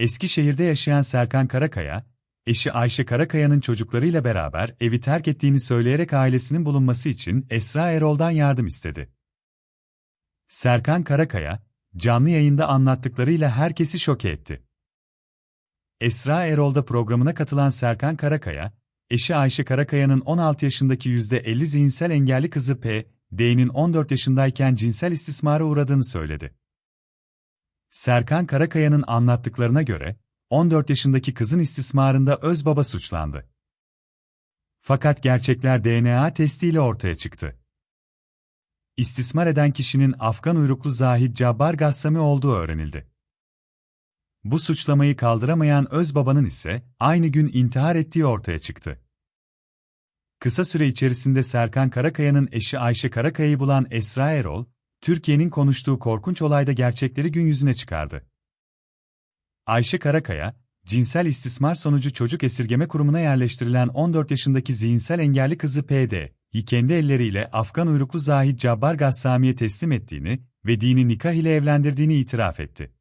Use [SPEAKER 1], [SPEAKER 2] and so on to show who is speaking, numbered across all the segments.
[SPEAKER 1] Eskişehir'de yaşayan Serkan Karakaya, eşi Ayşe Karakaya'nın çocuklarıyla beraber evi terk ettiğini söyleyerek ailesinin bulunması için Esra Erol'dan yardım istedi. Serkan Karakaya, canlı yayında anlattıklarıyla herkesi şoke etti. Esra Erol'da programına katılan Serkan Karakaya, eşi Ayşe Karakaya'nın 16 yaşındaki %50 zihinsel engelli kızı P, D'nin 14 yaşındayken cinsel istismara uğradığını söyledi. Serkan Karakaya'nın anlattıklarına göre, 14 yaşındaki kızın istismarında öz baba suçlandı. Fakat gerçekler DNA testiyle ortaya çıktı. İstismar eden kişinin Afgan uyruklu Zahid Cabbar Gassami olduğu öğrenildi. Bu suçlamayı kaldıramayan öz babanın ise aynı gün intihar ettiği ortaya çıktı. Kısa süre içerisinde Serkan Karakaya'nın eşi Ayşe Karakaya'yı bulan Esra Erol, Türkiye'nin konuştuğu korkunç olayda gerçekleri gün yüzüne çıkardı. Ayşe Karakaya, cinsel istismar sonucu çocuk esirgeme kurumuna yerleştirilen 14 yaşındaki zihinsel engelli kızı P.D.'yi kendi elleriyle Afgan uyruklu Zahid Cabbar Gassami'ye teslim ettiğini ve dini nikah ile evlendirdiğini itiraf etti.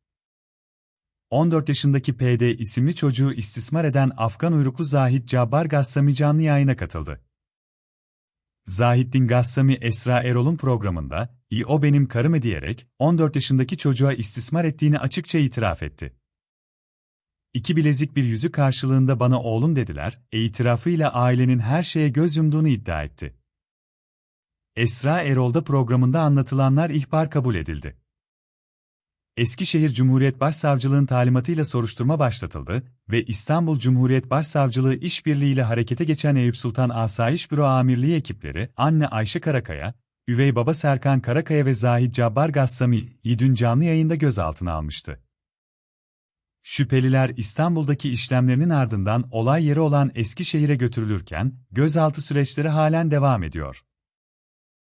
[SPEAKER 1] 14 yaşındaki PD isimli çocuğu istismar eden Afgan uyruklu Zahid Cabbar Gassami canlı yayına katıldı. Zahittin Gassami Esra Erol'un programında, "İyi o benim karım" diyerek 14 yaşındaki çocuğa istismar ettiğini açıkça itiraf etti. İki bilezik bir yüzük karşılığında bana oğlum dediler, itirafıyla ailenin her şeye göz yumduğunu iddia etti. Esra Erol'da programında anlatılanlar ihbar kabul edildi. Eskişehir Cumhuriyet Başsavcılığın talimatıyla soruşturma başlatıldı ve İstanbul Cumhuriyet Başsavcılığı işbirliğiyle harekete geçen Eyüp Sultan Asayiş Büro Amirliği ekipleri, anne Ayşe Karakaya, üvey baba Serkan Karakaya ve Zahid Cabbar Gassami'yi dün canlı yayında gözaltına almıştı. Şüpheliler İstanbul'daki işlemlerinin ardından olay yeri olan Eskişehir'e götürülürken, gözaltı süreçleri halen devam ediyor.